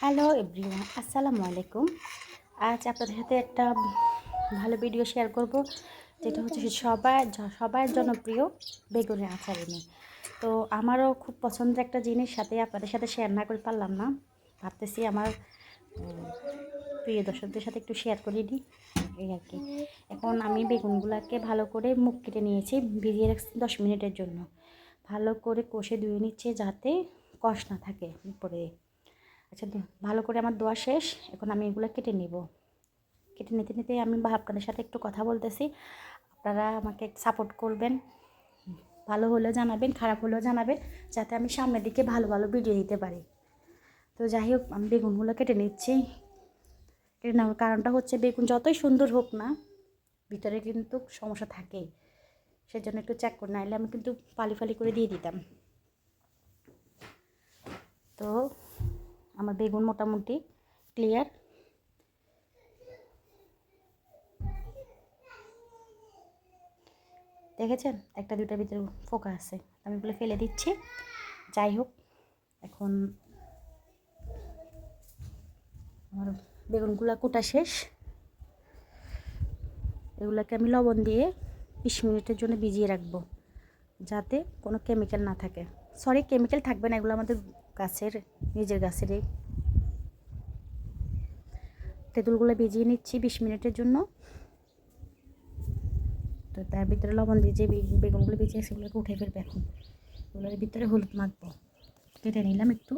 Hello everyone, আসসালামু আলাইকুম। আজ আপনাদের সাথে একটা ভালো ভিডিও শেয়ার করব, যেটা হচ্ছে সবার জ- সবার জনপ্রিয় বেগুনের আচার এনে তো আমারও খুব পছন্দের একটা জিনিস সাথে আপনাদের সাথে শেয়ার না করে পারলাম না। ভাবতেছি আমার প্রিয় দর্শকদের সাথে একটু শেয়ার করে দিই, এই আর কি। এখন আমি বেগুনগুলোকে ভালো করে মুখ কেটে নিয়েছি, ভিজিয়ে রাখছি দশ মিনিটের জন্য। ভালো করে কষে ধুয়ে নিচ্ছে যাতে কষ না থাকে উপরে। আচ্ছা ভালো করে আমার দোয়া শেষ। এখন আমি এগুলো কেটে নিব। কেটে নিতে নিতে আমি আপনাদের সাথে একটু কথা বলতেছি। আপনারা আমাকে সাপোর্ট করবেন। ভালো হলেও জানাবেন, খারাপ হলেও জানাবেন, যাতে আমি সামনের দিকে ভালো ভালো ভিডিও দিতে পারি। তো যাই হোক, আমি বেগুনগুলো কেটে নিচ্ছি। কেটে নেওয়ার কারণটা হচ্ছে, বেগুন যতই সুন্দর হোক না, ভিতরে কিন্তু সমস্যা থাকেই। সেজন্য একটু চেক করে নাইলে আমি কিন্তু পালি ফালি করে দিয়ে দিতাম। তো আমার বেগুন মোটামুটি ক্লিয়ার দেখেছেন? একটা দুটার ভিতরে ফোকা আছে। আমি এগুলো ফেলে দিচ্ছি। যাই হোক, এখন আমার বেগুনগুলো কোটা শেষ। এগুলোকে আমি লবণ দিয়ে বিশ মিনিটের জন্য ভিজিয়ে রাখব, যাতে কোনো কেমিক্যাল না থাকে। সরি কেমিক্যাল থাকবে না, এগুলো আমাদের গাছের, নিজের গাছেরই তেঁতুলগুলো ভিজিয়ে নিচ্ছি বিশ মিনিটের জন্য। তো তার ভিতরে লবণ দিয়ে যে বেগুনগুলো ভিজিয়ে সেগুলোকে উঠে ফেলবে এখন। এগুলোর ভিতরে হলুদ মাখবো। কেটে নিলাম একটু।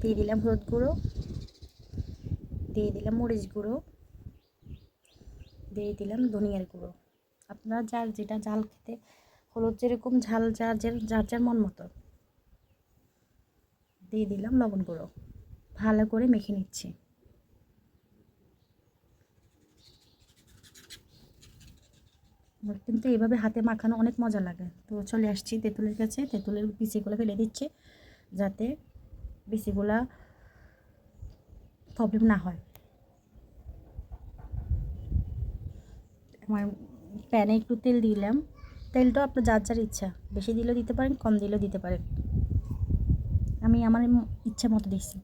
দিয়ে দিলাম হলুদ গুঁড়ো। দিয়ে দিলাম মরিচ গুঁড়ো। দিয়ে দিলাম ধনিয়ার গুঁড়ো। আপনারা যার যেটা ঝাল খেতে, হলুদ যেরকম ঝাল, যার যার যার মন মতো। দিয়ে দিলাম লবণ গুঁড়ো। ভালো করে মেখে নিচ্ছি। কিন্তু এইভাবে হাতে মাখানো অনেক মজা লাগে। তো চলে আসছি তেঁতুলের কাছে। তেঁতুলের বিচিগুলো ফেলে দিচ্ছি যাতে বিচিগুলা প্রবলেম না হয়। আমার প্যানে একটু তেল দিলাম। তেলটা আপনার যার যার ইচ্ছা। বেশি দিলেও দিতে পারেন, কম দিলেও দিতে পারেন। আমি আমার ইচ্ছা মতো দিচ্ছি।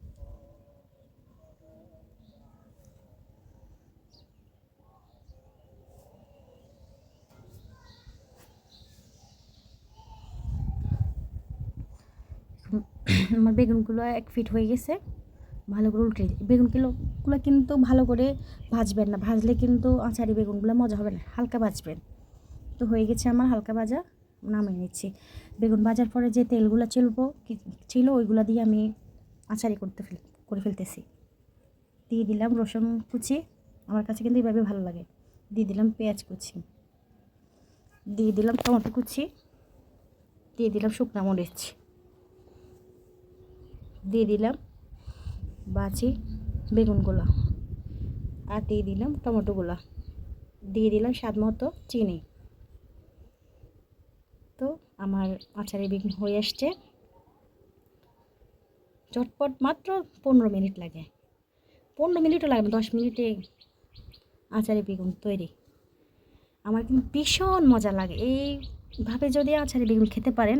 আমার বেগুনগুলো এক ফিট হয়ে গেছে। ভালো করে উল্টে দিই বেগুনগুলোগুলো কিন্তু ভালো করে ভাজবেন না। ভাজলে কিন্তু আচারি বেগুনগুলো মজা হবে না, হালকা ভাজবেন। তো হয়ে গেছে আমার হালকা ভাজা, নামিয়ে নিচ্ছি। বেগুন ভাজার পরে যে তেলগুলো চলবো ছিল ওইগুলো দিয়ে আমি আচারি করতে ফেল, করে ফেলতেছি। দিয়ে দিলাম রসুন কুচি, আমার কাছে কিন্তু এইভাবে ভালো লাগে। দিয়ে দিলাম পেঁয়াজ কুচি। দিয়ে দিলাম টমেটো কুচি। দিয়ে দিলাম শুকনা মরিচ। দিয়ে দিলাম বাছি বেগুনগুলো আর দিয়ে দিলাম টমেটোগুলো দিয়ে দিলাম স্বাদ মতো চিনি। তো আমার আচারে বেগুন হয়ে আসছে। চটপট মাত্র পনেরো মিনিট লাগে। পনেরো মিনিটও লাগবে দশ মিনিটে আচারে বেগুন তৈরি। আমার কিন্তু ভীষণ মজা লাগে। এইভাবে যদি আচারে বেগুন খেতে পারেন,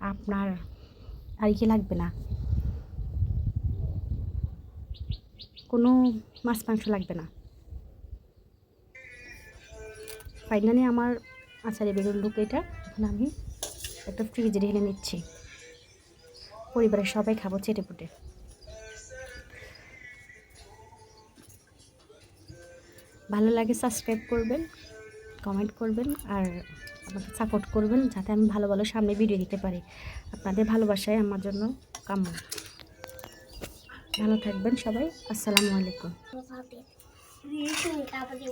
আপনার আর কি লাগবে না। কোনো মাছ, মাংস লাগবে না। ফাইনালি আমার আচারে বেগুন লুক এটা। এখন আমি একটা ফ্রিজে ঢেলে নিচ্ছি। পরিবারের সবাই খাব চেটে পুটে ভালো লাগে সাবস্ক্রাইব করবেন কমেন্ট করবেন আর আমাকে সাপোর্ট করবেন, যাতে আমি ভালো ভালো সামনে ভিডিও দিতে পারি। আপনাদের ভালোবাসায় আমার জন্য কাম্য। ভালো থাকবেন সবাই। আসসালামু আলাইকুম। Thank তারপরে